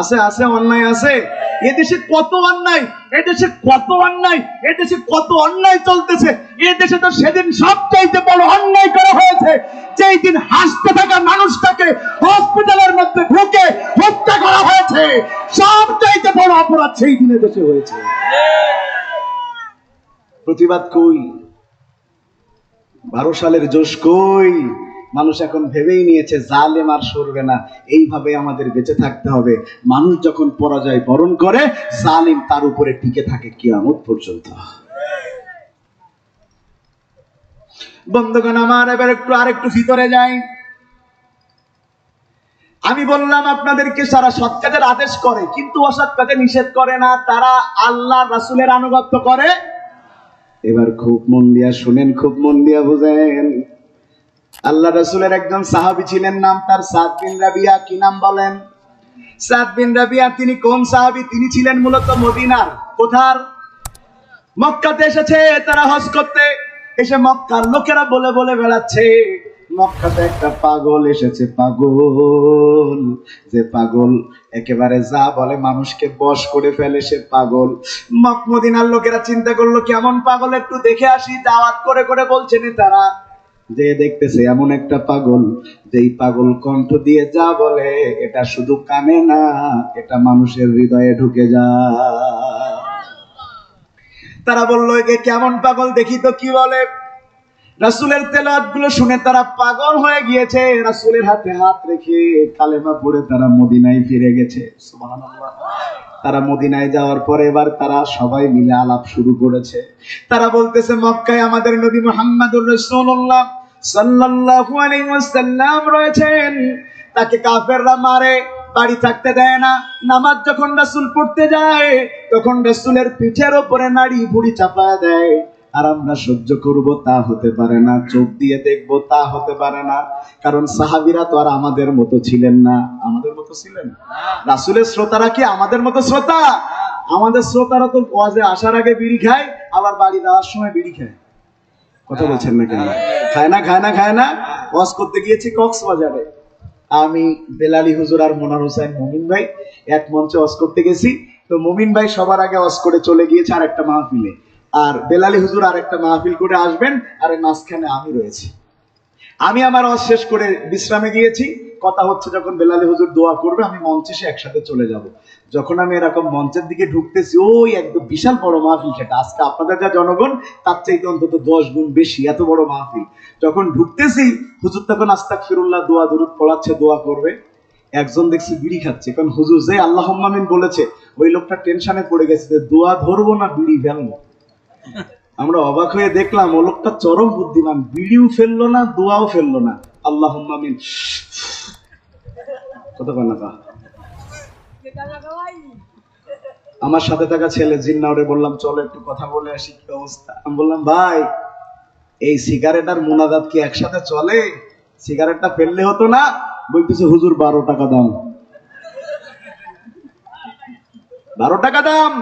আছে আছে, অন্যায় আছে? এদেশে কত অন্যায়? এদেশে কত অন্যায়? এদেশে কত অন্যায় চলতেছে? এদেশে তো সেদিন সবচাইতে বড় অন্যায় করা হয়েছে। যেই দিন হাসতে থাকা মানুষটাকে হসপিটালের মধ্যে ঢুকে হত্যা করা হয়েছে, সবচাইতে বড় অপরাধ সেই দিনে দেশে হয়েছে। প্রতিবাদ কই? বারো সালের জোশ কই? মানুষ এখন ভেবেই নিয়েছে, জালেম আর সরবে না। এইভাবে আমাদের বেঁচে থাকতে হবে। মানুষ যখন পরাজয় বরণ করে, জালিম তার উপরে টিকে থাকে কিয়ামত পর্যন্ত। বন্ধুগণ আমার, এবার একটু আরেকটু ভিতরে যাই। আমি বললাম আপনাদেরকে সারা সৎ কাজের আদেশ করে, কিন্তু অসৎ কাজে নিষেধ করে না, তারা আল্লাহ রাসূলের আনুগত্য করে। এবার খুব মন দিয়া শুনেন, খুব মন দিয়া বুঝেন। আল্লাহ রসুলের একজন সাহাবি ছিলেন, নাম তার সাদ বিন রাবিয়া। কি নাম বলেন? সাদ বিন রাবিয়া, তিনি কোন সাহাবি? তিনি ছিলেন মূলত মদিনার। কোথার? মক্কাতে এসেছে, তারা হজ করতে। এসে মক্কার লোকেরা বলে বলে বেড়াচ্ছে, মক্কাতে একটা পাগল এসেছে, পাগল। যে পাগল একেবারে যা বলে মানুষকে বশ করে ফেলে, সে পাগল। মক, মদিনার লোকেরা চিন্তা করল, কেমন পাগল? একটু দেখে আসি, দাওয়াত করে করে বলছেন তারা যে দেখতেছে এমন একটা পাগল, যেই পাগল কণ্ঠ দিয়ে যা বলে, এটা শুধু কানে না, এটা মানুষের হৃদয়ে ঢুকে যায়। তারা বলল একে কেমন পাগল, দেখি তো কি বলে? রাসুলের তেলাতগুলো শুনে তারা পাগল হয়ে গিয়েছে। রাসুলের হাতে হাত রেখে কালেমা পড়ে তারা মদিনায় ফিরে গেছে। সুবহানাল্লাহ। তারা মদিনায় যাওয়ার পরে এবার তারা সবাই মিলে আলাপ শুরু করেছে। তারা বলতেছে, মক্কায় আমাদের নবী মোহাম্মদুর রাসূলুল্লাহ সাল্লাল্লাহু আলাইহি ওয়াসাল্লাম রয়েছেন। তাকে কাফেররা মারে, বাড়ি থাকতে দেয় না। নামাজ যখন রাসূল পড়তে যায়, তখন রাসূলের পিঠের ওপরে নাড়ি ভুড়ি চাপা দেয়। আর আমরা সহ্য করব তা হতে পারে না, চোখ দিয়ে দেখব তা হতে পারে না। কারণ সাহাবীরা তো আর আমাদের মতো ছিলেন না। আমাদের মতো ছিলেন? রাসূলের শ্রোতারা কি আমাদের মতো শ্রোতা? আমাদের শ্রোতারা তো ওয়াজে আসার আগে বিড়ি খায়, আবার বাড়ি যাওয়ার সময় বিড়ি খায়। কথা বলছেন না? কেন খায় না খায় না খায় না? ওয়াজ করতে গিয়েছি কক্সবাজারে। আমি বেলালি হুজুর আর মোনার হোসেন মমিন ভাই এক মঞ্চে ওয়াজ করতে গেছি। তো মমিন ভাই সবার আগে ওয়াজ করে চলে গিয়েছে আর একটা মাহফিলে। আর বেলালি হুজুর আর একটা মাহফিল করে আসবেন, আর মাঝখানে আমি রয়েছি। আমি আমার ওয়াজ শেষ করে বিশ্রামে গিয়েছি। কথা হচ্ছে যখন বেলালি হুজুর দোয়া করবে, আমি মঞ্চে সে একসাথে চলে যাব। যখন আমি এরকম মঞ্চের দিকে ঢুকতেছি, ওই একদম বিশাল বড় মাহফিল সেটা। আজকে আপনাদের যা জনগণ, তার চাইতে অন্তত দশ গুণ বেশি এত বড় মাহফিল। যখন ঢুকতেছি, হুজুর তখন আস্তাক ফিরুল্লাহ দোয়া দরুদ পড়াচ্ছে, দোয়া করবে। একজন দেখছি বিড়ি খাচ্ছে। কারণ হুজুর যে আল্লাহ বলেছে, ওই লোকটা টেনশনে পড়ে গেছে যে দোয়া ধরবো না, বিড়ি ফেলব। আমরা অবাক হয়ে দেখলাম, ও লোকটা চরম বুদ্ধিমান, বিড়িও ফেলল না, দোয়াও ফেলল না। আল্লাহ মামিন কত না কা? আমার সাথে থাকা ছেলে জিন্নাওরে বললাম, চলো একটু কথা বলে আসি, কি অবস্থা? আমি বললাম, ভাই, এই সিগারেট আর মোনাজাত কি একসাথে চলে? সিগারেটটা ফেললে হতো না? বলতেছে, হুজুর, বারো টাকা দাম। বারো টাকা দাম!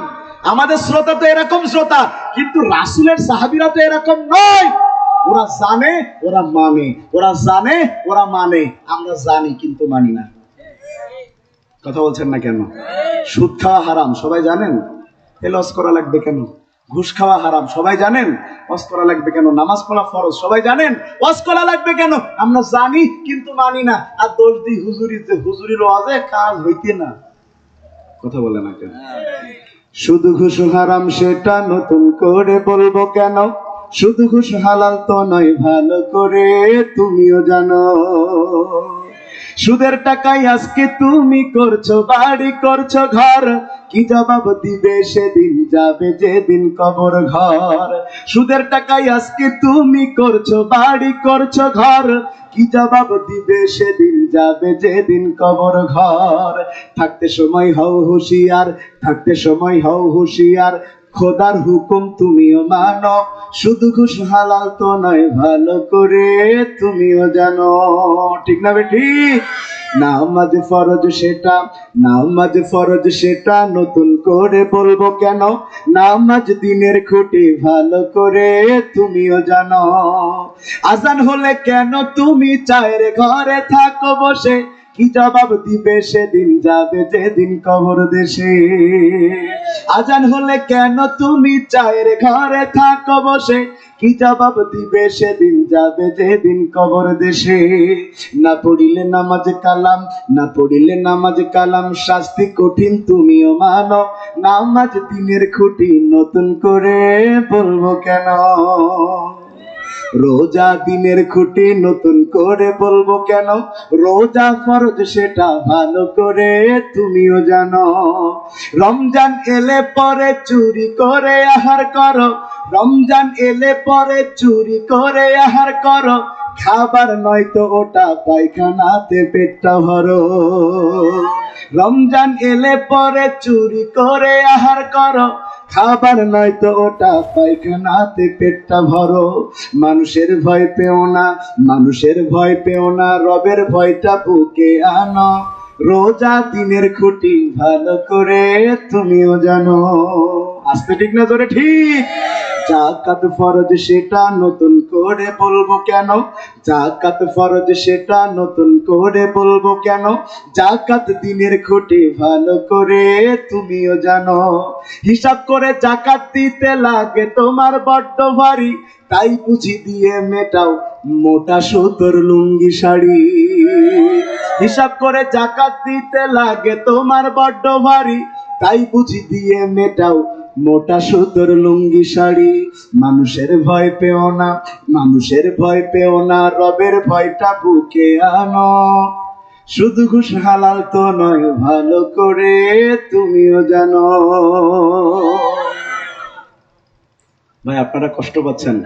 আমাদের শ্রোতা তো এরকম শ্রোতা, কিন্তু রাসুলের সাহাবিরা তো এরকম নয়। ওরা জানে, ওরা মানে। ওরা জানে, ওরা মানে। আমরা জানি, কিন্তু মানি না। কথা বলছেন না কেন? সুদ খাওয়া হারাম, সবাই জানেন? অস করা লাগবে কেন? ঘুষ খাওয়া হারাম, সবাই জানেন? অস করা লাগবে কেন? নামাজ পড়া ফরজ, সবাই জানেন? অস করা লাগবে কেন? আমরা জানি, কিন্তু মানি না। আর দোষ দিই হুজুরি যে হুজুরির ওয়াজে কাজ হইতে না। কথা বলে না কেন? শুধু ঘুষ হারাম সেটা নতুন করে বলব কেন? শুধু ঘুষ হালাল তো নয়, ভালো করে তুমিও জানো। সুদের টাকায় আজকে তুমি করছ, বাড়ি করছ ঘর। কি জবাব দিবে সেদিন যাবে যেদিন কবর ঘর। সুদের টাকায় আজকে তুমি করছ, বাড়ি করছ ঘর। কি জবাব দিবে সেদিন যাবে যেদিন কবর ঘর। থাকতে সময় হও হুঁশিয়ার, থাকতে সময় হও হুঁশিয়ার। খোদার হুকুম তুমিও মানো, শুধু ঘুষ হালাল তো নয়, ভালো করে তুমিও জানো। ঠিক না বেটি? নামাজ ফরজ সেটা, নামাজ ফরজ সেটা নতুন করে বলব কেন? নামাজ দিনের খুঁটি ভালো করে তুমিও জানো। আজান হলে কেন তুমি চায়ের ঘরে থাকো বসে? কি জবাব দিবে সেদিন যাবে যেদিন কবর দেশে? আজান হলে কেন তুমি চায়ের ঘরে থাকো বসে? কি জবাব দিবে সেদিন যাবে যেদিন কবর দেশে? না পড়িলে নামাজ কালাম, না পড়িলে নামাজ কালাম, শাস্তি কঠিন তুমিও মানো। নামাজ দিনের খুঁটি নতুন করে বলব কেন? রোজা দিনের খুঁটি নতুন করে বলব কেন? রোজা ফরজ, সেটা ভালো করে তুমিও জানো। রমজান এলে পরে চুরি করে আহার করো। রমজান এলে পরে চুরি করে আহার করো। খাবার নয়তো ওটা পায়খানাতে পেটটা ভরো। রমজান এলে পরে চুরি করে আহার করো। খাবার নয়তো ওটা পায়খানাতে পেটটা ভরো। মানুষের ভয় পেও না, মানুষের ভয় পেও না, রবের ভয়টা বুকে আনো। রোজা দিনের খুঁটি ভালো করে তুমিও জানো। আসতে ঠিক না ধরে ঠিক। জাকাত ফরজ সেটা নতুন করে বলব কেন? জাকাত ফরজ সেটা নতুন করে বলব কেন? জাকাত দিনের খুঁটি ভালো করে তুমিও জানো। হিসাব করে জাকাত দিতে লাগে তোমার বড্ড ভারী। তাই বুঝি দিয়ে মেটাও মোটা সুতোর লুঙ্গি শাড়ি। হিসাব করে জাকাত দিতে লাগে তোমার বড্ড ভারী। তাই বুঝি দিয়ে মেটাও। মোটা সুতোর লুঙ্গি শাড়ি, মানুষের ভয় পেও না, মানুষের ভয় পেও না, রবের ভয়টা বুকে আনো। শুধু ঘুষ হালাল তো নয়, ভালো করে তুমিও জানো। ভাই, আপনারা কষ্ট পাচ্ছেন।